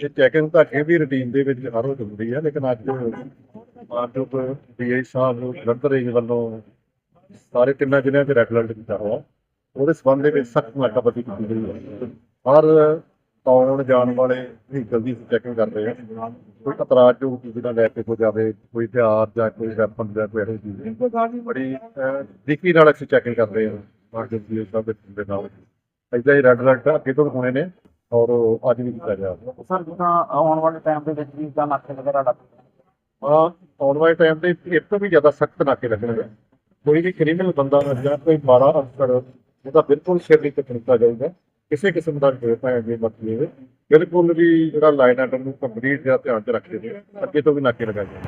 ਇਹ ਚੈਕਿੰਗ ਤਾਂ ਅੱਗੇ ਵੀ ਰੁਟੀਨ ਦੇ ਵਿੱਚ ਹਰ ਰੋਜ਼ ਹੁੰਦੀ ਹੈ, ਲੇਕਿਨ ਅੱਜ ਮਾਨਯੋਗ ਡੀਆਈ ਸਾਹਿਬ ਜਲੰਧਰ ਰੇਂਜ ਵੱਲੋਂ ਸਾਰੇ ਤਿੰਨਾਂ ਜ਼ਿਲ੍ਹਿਆਂ 'ਚ ਰੈੱਡ ਅਲਰਟ ਕੀਤਾ ਹੋਇਆ। ਉਹਦੇ ਸੰਬੰਧ ਦੇ ਵਿੱਚ ਸਖਤ ਨਾਕਾਬੰਦੀ ਕੀਤੀ ਗਈ ਹੈ। ਹਰ ਆਉਣ ਜਾਣ ਵਾਲੇ ਵਹੀਕਲ ਦੀ ਚੈਕਿੰਗ ਕਰ ਰਹੇ ਹਾਂ। ਕੋਈ ਇਤਰਾਜ਼ ਜੋ ਕਿਸੇ ਦਾ ਲੈ ਕੇ ਹੋ ਜਾਵੇ, ਕੋਈ ਹਥਿਆਰ ਜਾਂ ਕੋਈ ਵੈਪਨ ਜਾਂ ਕੋਈ ਇਹੋ ਜਿਹੀ ਚੀਜ਼। ਬੜੀ ਦੇਖੀ ਨਾਲ ਅਸੀਂ ਚੈਕਿੰਗ ਕਰ ਰਹੇ ਹਾਂ। ਮਾਰਕੀਟ ਦੀ ਸਭ ਦੇ ਨਾਲ। ਏਦਾਂ ਹੀ ਰੈੱਡ ਅਲਰਟ ਅੱਗੇ ਤੋਂ ਵੀ ਹੋਣੇ ਨੇ। ਔਰ ਅੱਜ ਵੀ ਕੀਤਾ ਗਿਆ ਸਰ ਜਿੱਦਾਂ ਆਉਣ ਵਾਲੇ ਟਾਈਮ ਦੇ ਵਿੱਚ ਵੀ ਤਾਂ ਨਾਕੇ ਵਗੈਰਾ ਲੱਗ ਆਉਣ ਵਾਲੇ ਟਾਈਮ ਤੇ ਇਹ ਤੋਂ ਵੀ ਜ਼ਿਆਦਾ ਸਖਤ ਨਾਕੇ ਲੱਗਣਗੇ ਕੋਈ ਵੀ ਕ੍ਰਿਮੀਨਲ ਬੰਦਾ ਜਾਂ ਕੋਈ ਮਾੜਾ ਅਫਸਰ ਉਹਦਾ ਬਿਲਕੁਲ ਸਿਰ ਨਹੀਂ ਕੱਟਣਾ ਜਾਊਗਾ। ਕਿਸੇ ਕਿਸਮ ਦਾ ਕੋਈ ਭਾਵੇਂ ਵੀ ਮਤਲਬ ਬਿਲਕੁਲ ਵੀ ਜਿਹੜਾ ਲਾਈਨ ਆਰਡਰ ਨੂੰ ਕੰਪਲੀਟ ਜਿਹੜਾ ਧਿਆਨ ਚ ਰੱਖਦੇ ਨੇ ਅੱਗੇ ਤੋਂ ਵੀ ਨਾਕੇ ਲਗਾਏ ਜਾਣ।